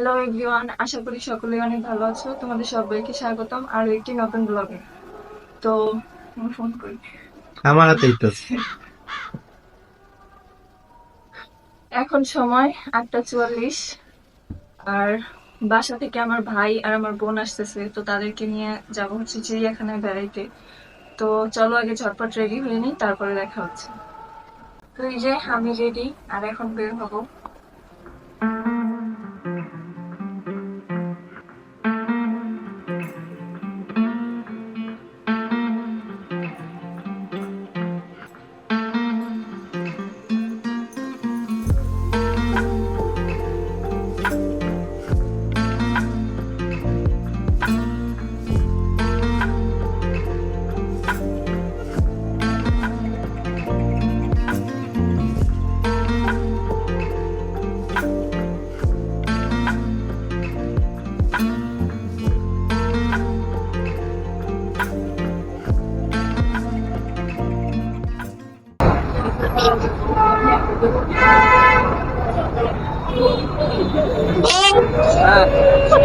Hello everyone আশা করি সকলে অনেক ভালো আছো। তোমাদের সবাইকে স্বাগতম আরও একটি নতুন ব্লগে তো আমি ফোন করি। আমার হাতেই তো এখন সময় আটটা চুয়াল্লিশ। আর বাসা থেকে আমার ভাই আর আমার বোন আসতেছে তো তাদেরকে নিয়ে যাব হচ্ছে চিড়িয়াখানায় বেড়াইতে। তো চলো আগে ঝটপট রেডি হয়ে নিই তারপরে দেখা হচ্ছে। তো এই যে আমি রেডি আর এখন বের হব।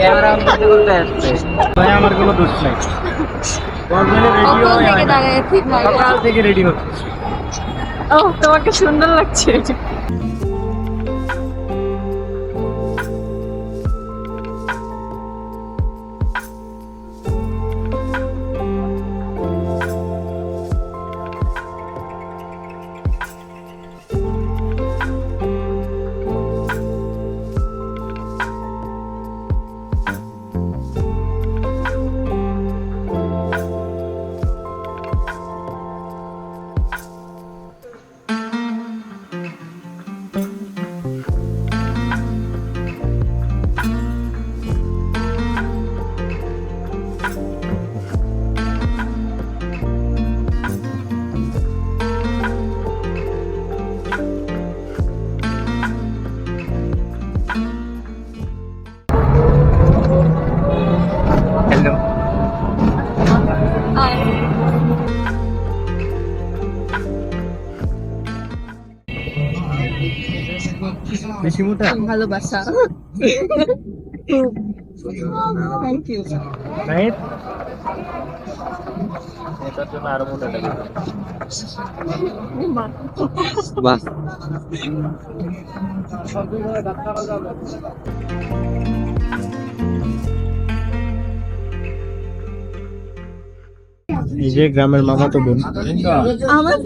ক্যামেরা অন করতে করতে আসছে। ভাই আমার কোনো দোষ নাই। গভর্নমেন্টে রেডি হয় সকাল থেকে রেডি হচ্ছে। ও তোমাকে সুন্দর লাগছে। বেশি মোটা ভালোবাসা থ্যাংক ইউ রাইট এটার জন্য আরও মোটা লাগে বাহ এই যে গ্রামের মামা তো বোন আমার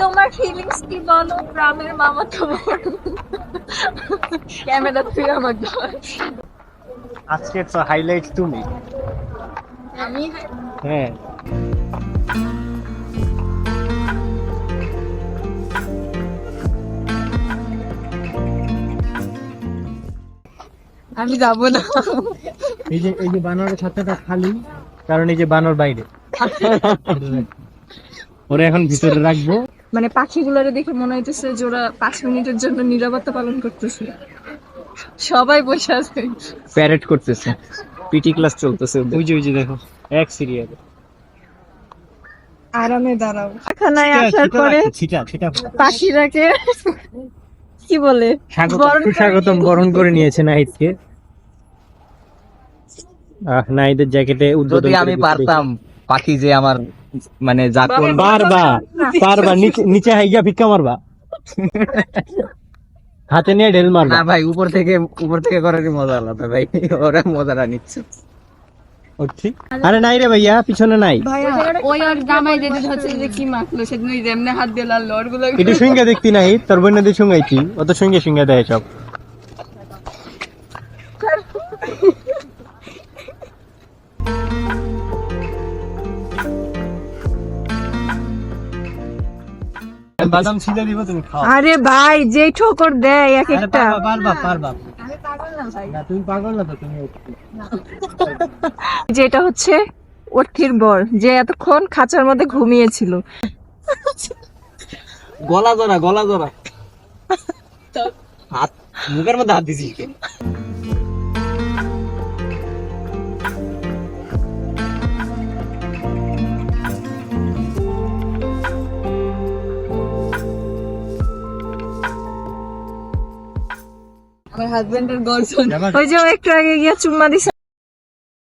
তোমার ফিলিংস কি বলো? গ্রামের মামা তোমার ক্যামেরা তুই আমার আজকে তো হাইলাইট তুমি। আমি? হ্যাঁ। আমি যাব না। এই যে এই যে বানরের ছাতাটা খালি কারণ এই যে বানর বাইরে। ওরা এখন ভিতরে রাখব। মানে পাখিগুলোরে দেখে মনে হইতেছে যে ওরা পাঁচ মিনিটের জন্য নিরাপত্তা পালন করতেছে। সবাই বসে আছে। প্যারেড করতেছে। পিটি ক্লাস চলতেছে। ওই যে ওই যে দেখো এক সিরিয়াল আরামে দাঁড়াও। খানায় আসার পরে ছিটা ছিটা। পাখিরাকে কি বলে? স্বাগত বরণ করে করে নিয়েছে নাহিদকে। আহ নাইদের জ্যাকেটে উদ্বোধন যদি আমি পারতাম পাখি যে আমার মানে যা পারবা পারবা নিচে হাইগা ভিক্ষা মারবা। হাতে নিয়ে ঢেল মারবা। না ভাই উপর থেকে উপর থেকে করারই মজা আলাদা ভাই? ওরা মজাটা নিচ্ছে। আরে নাই রে ভাইয়া পিছনে নাই। ওই আর জামাই যেতে হচ্ছে যে কি মাখলো সেদিন ওই যেমনে হাত দিয়ে লাল একটু সঙ্গে দেখতি নাই তোর বোন দিয়ে সঙ্গাইছি অত সঙ্গে সঙ্গে দেয় সব। বাদাম ছিঁড়ে দিব তুমি খাও। আরে ভাই যেই ঠোকর দেয় এক একটা। পারবা পারবা পারবা। না তুমি পাগল না তো তুমি যেটা হচ্ছে অর্থির বর যে এতক্ষণ খাঁচার মধ্যে ঘুমিয়েছিল। গলা জরা গলা জরা হাত মুখের মধ্যে হাত দিছিস কে? ওই যে একটু আগে গিয়া চুম্মা দিছে